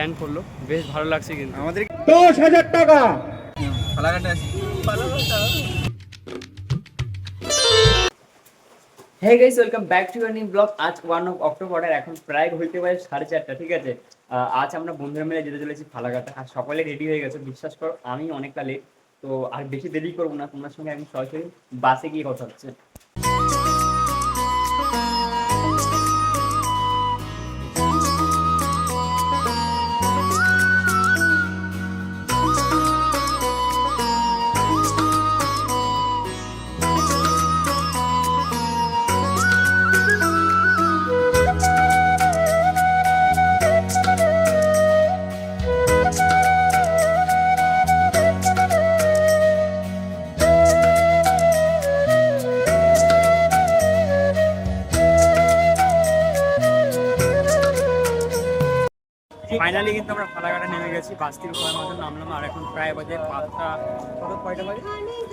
Plan করল। বেশ ভালো লাগছে কিন্তু। আমাদের দশ হাজার টাকা। ফালাকাটে আছি। Hey guys welcome back to your new blog আজ ওয়ান অফ অক্টোবর আর এখন প্রায় হইতে পারে সাড়ে চারটা ঠিক আছে? আজ আমরা বন্ধুরা মিলে যেতে চলেছি ফালাকাটা। আর সকলে রেডি হয়ে গেছে বিশ্বাস করো আমি অনেকটা লেট তো আর বেশি দেরি করব না তোমার সঙ্গে আমি সরাসরি বাসে গিয়ে কথা হচ্ছে। ফাইনালি কিন্তু আমরা ফালাকাটা নেমে গেছি বাস থেকে সময় মতো নামলাম আর এখন প্রায় বাজে পাঁচটা কত কয়টা বাজে?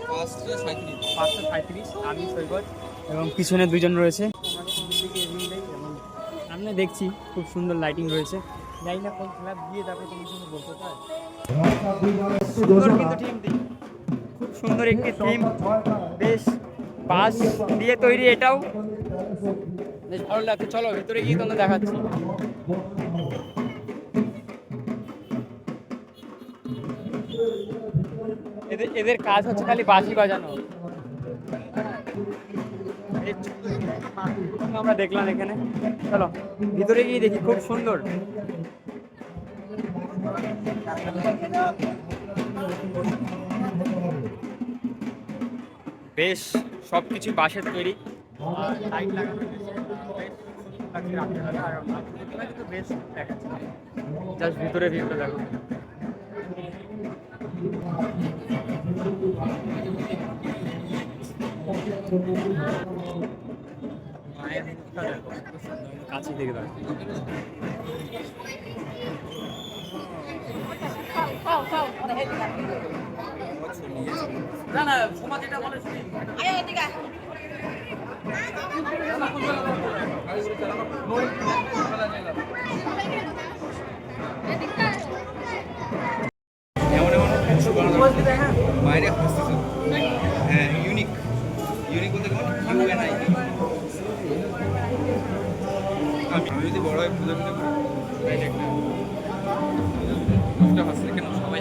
পাঁচটা সাঁত্রিশ পাঁচটা সাঁত্রিশ আমি সৈকত এবং পিছনে দুজন রয়েছে। সামনে দেখছি খুব সুন্দর লাইটিং রয়েছে। জানি না কোন ক্লাব গিয়ে তারপরে তোমার সঙ্গে বলতে পার সুন্দর কিন্তু টিমটি খুব সুন্দর একটি টিম বেশ বাস দিয়ে তৈরি এটাও। বেশ ভালো লাগছে চলো ভেতরে গিয়ে তোমাদের দেখাচ্ছি। এদের এদের কাজ হচ্ছে খালি বাঁশি বাজানো। আমরা দেখলাম এখানে। চলো, ভিতরে গিয়ে দেখি, খুব সুন্দর। বেশ সব কিছু বাঁশের তৈরি। জাস্ট ভিতরে ভিউটা দেখো। মায়ের মুখটা দেখো কাছে থেকে দেখো না না তোমার যেটা বলে শুনি আমি আমি যদি বড় হয় পুজো করি। কেন? সবাই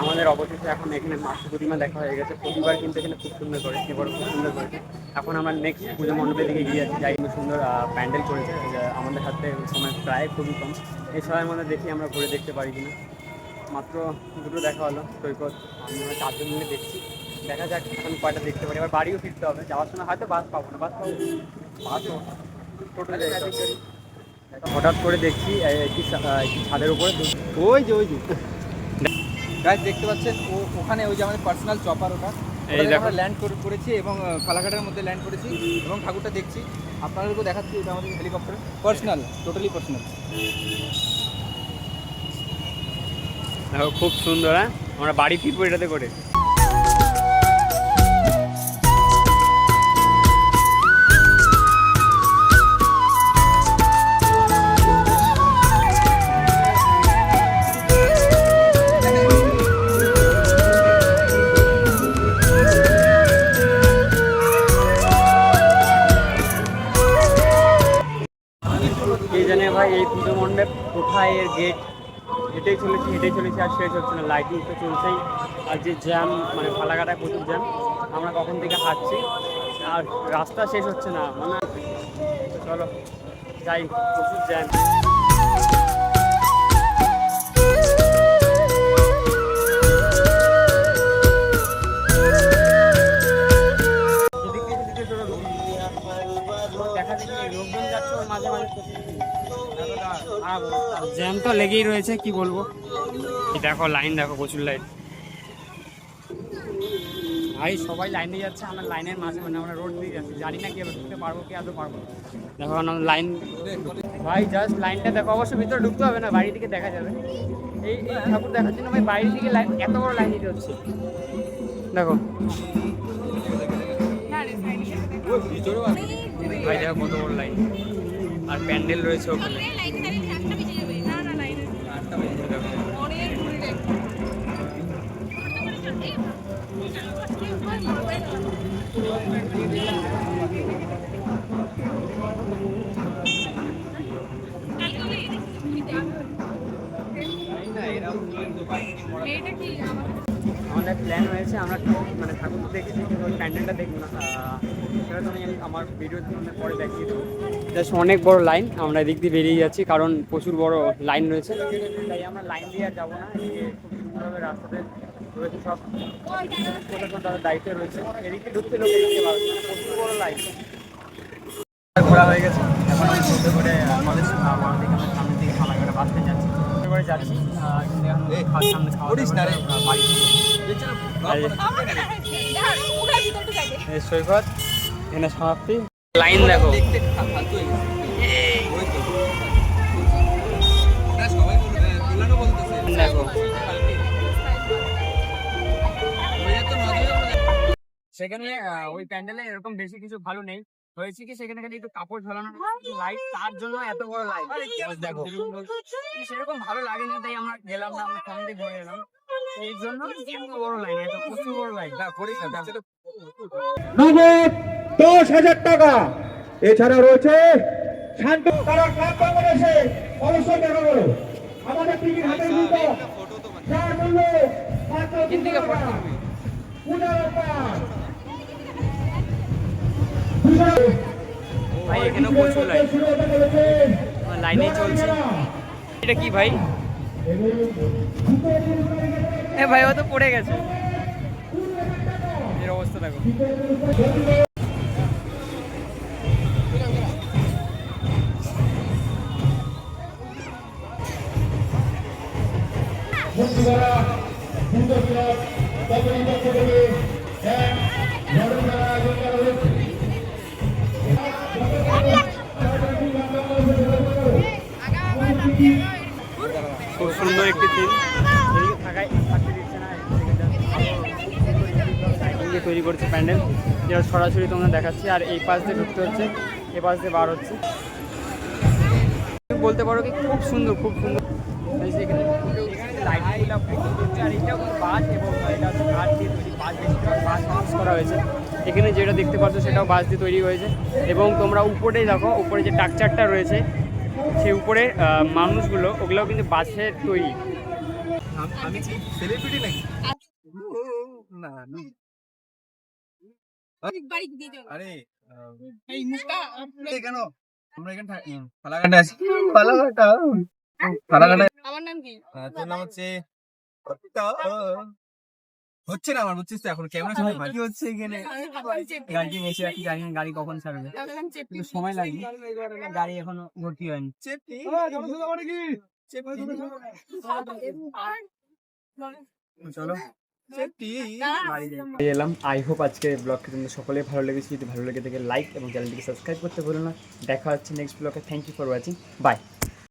আমাদের অবশেষে এখন এখানে মাসি প্রতিমা দেখা হয়ে গেছে। প্রতিবার কিন্তু এখানে খুব সুন্দর করে এবার খুব সুন্দর করেছে এখন আমরা নেক্সট পুজো মণ্ডপের দিকে গিয়ে আছি। যাই সুন্দর প্যান্ডেল চলছে। আমাদের হাতে সময় প্রায় খুবই কম। এই সময়ের মধ্যে দেখি আমরা ঘুরে দেখতে পারি কিনা। মাত্র দুটো দেখা হলো, সৈকত। আমরা চারজন মিলে দেখছি। দেখা যাক এখন কয়টা দেখতে পারি। এবার বাড়িও ফিরতে হবে। যাওয়ার সময় হয়তো বাস পাবো না। বাস পাবো। টোটো হঠাৎ করে দেখছি একটি ছাদের উপরে ওই যে ওই যে। গাছ দেখতে পাচ্ছেন? ও ওখানে ওই যে আমাদের পার্সোনাল চপার ওটা। আমরা ল্যান্ড করেছি এবং ফালাকাটার মধ্যে ল্যান্ড করেছি এবং ঠাকুরটা দেখছি। আপনাদেরকেও দেখাচ্ছি এটা আমাদের হেলিকপ্টার পার্সোনাল টোটালি পার্সোনাল দেখো খুব সুন্দর হ্যাঁ? আমরা বাড়ি ফিরবো এটাতে করে। কে জানে ভাই এই পুজো মণ্ডপ কোথায় এর গেট হেঁটেই চলেছি হেঁটেই চলেছি, আর শেষ হচ্ছে না। লাইটিং তো চলছেই। আর যে জ্যাম মানে ফালাকাটায় প্রচুর জ্যাম আমরা কখন থেকে হাঁটছি? আর রাস্তা শেষ হচ্ছে না। মানে চলো, যাই, প্রচুর জ্যাম জ্যাম তো লেগেই রয়েছে কি বলব? দেখো লাইন দেখো প্রচুর লাইন। ভাই সবাই লাইনে যাচ্ছে আমরা লাইনের মাঝে মানে আমরা রোড দিয়ে যাচ্ছি। জানি না কি হবে ঢুকতে পারব কি আদৌ পারব দেখো লাইন ভাই জাস্ট লাইনটা দেখো অবশ্য ভিতরে ঢুকতে হবে না বাড়ি থেকে দেখা যাবে। এই এই ঠাকুর দেখার জন্য ভাই বাইরে থেকে লাইন এত বড় লাইন দিতে হচ্ছে। দেখো। ভাই দেখো কত বড় লাইন। আর প্যান্ডেল রয়েছে ওখানে লাইন দাঁড়িয়ে একটা বেজে যাবে না না লাইন অনেক ঘুরে এটা কি আমার আমাদের প্ল্যান হয়েছে আমরা মানে ঠাকুর তো দেখেছি কিন্তু প্যান্ডেলটা দেখব না। সেটা তো আমি আমার ভিডিও পরে দেখিয়ে দেবো। জাস্ট অনেক বড় লাইন আমরা এদিক দিয়ে বেরিয়ে যাচ্ছি কারণ প্রচুর বড় লাইন রয়েছে। তাই আমরা লাইন দিয়ে আর যাব না এদিকে খুব সুন্দরভাবে রাস্তাতে রয়েছে সব প্রশাসন তাদের দায়িত্বে রয়েছে। এদিকে ঢুকতে লোক এদিকে পারবে না, প্রচুর বড় লাইন ঘোরা হয়ে গেছে। এখন আমি টোটো করে কলেজ আমার দিকে আমরা সামনের দিকে ফালাকাটা বাসতে যাচ্ছি টোটো করে যাচ্ছি সামনে খাওয়া। দাওয়া সৈকত এখানে সমাপ্তি। লাইন দেখো। সেখানে ওই প্যান্ডেলে এরকম বেশি কিছু ভালো নেই। হয়েছে কি সেখানে খালি একটু কাপড় ঝোলানো লাইট তার জন্য এত বড় লাইট দেখো। সেরকম ভালো লাগেনি তাই আমরা গেলাম না আমরা সামনে দিয়ে ঘুরে এলাম। এই জন্য বড় লাইন এত প্রচুর বড় লাইন না, করিস না, নগদ দশ হাজার টাকা। এছাড়া রয়েছে শান্ত তারা ক্লাব বাংলাদেশে অবশ্যই দেখা করো আমাদের টিকিট হাতে দ্রুত একটা ফটো তো মানে- যার মূল্য মাত্র কা টাকা। ভাই, এখানেও প্রচুর লাইন লাইনেই চলছে। এটা কি ভাই? হ্যাঁ ভাই, ও তো পড়ে গেছে। এর অবস্থা দেখো। সুন্দর একটি তৈরি করছে প্যান্ডেল। যেটা সরাসরি তোমরা দেখাচ্ছি। আর এই পাশ দিয়ে ঢুকতে হচ্ছে, এ পাশ দিয়ে বার হচ্ছে। বলতে পারো কি, খুব সুন্দর খুব সুন্দর। এখানে যেটা দেখতে পাচ্ছ, সেটাও বাস দিয়ে তৈরি হয়েছে। এবং তোমরা উপরে দেখো, উপরে যে টাকচারটা রয়েছে সেই উপরে আহ, মানুষগুলো ওগুলোও কিন্তু বাসের তৈরি। আম- কি সেলিব্রিটি নাকি? না না। আরে এই মুখটা কেন? আমরা এখানে ফালাকাটা আছি। ফালাকাটা ফালাকাটা আমার নাম কি? তোর নাম হচ্ছে হচ্ছে না আমার বুঝছিস তো? এখন ক্যামেরা সামনে ভাই। কি হচ্ছে এখানে। গাড়ি এসে রাখি জানি না গাড়ি কখন ছাড়বে। সময় লাগবে গাড়ি এখনও ভর্তি হয়নি। চেপটি চলো। এলাম। আই হোপ আজকে ব্লগটি তোমাদের সকলে ভালো লেগেছে। যদি ভালো লেগে থাকে লাইক এবং চ্যানেলটিকে সাবস্ক্রাইব করতে ভুলো না। দেখা হচ্ছে নেক্সট ব্লগে thank you for watching bye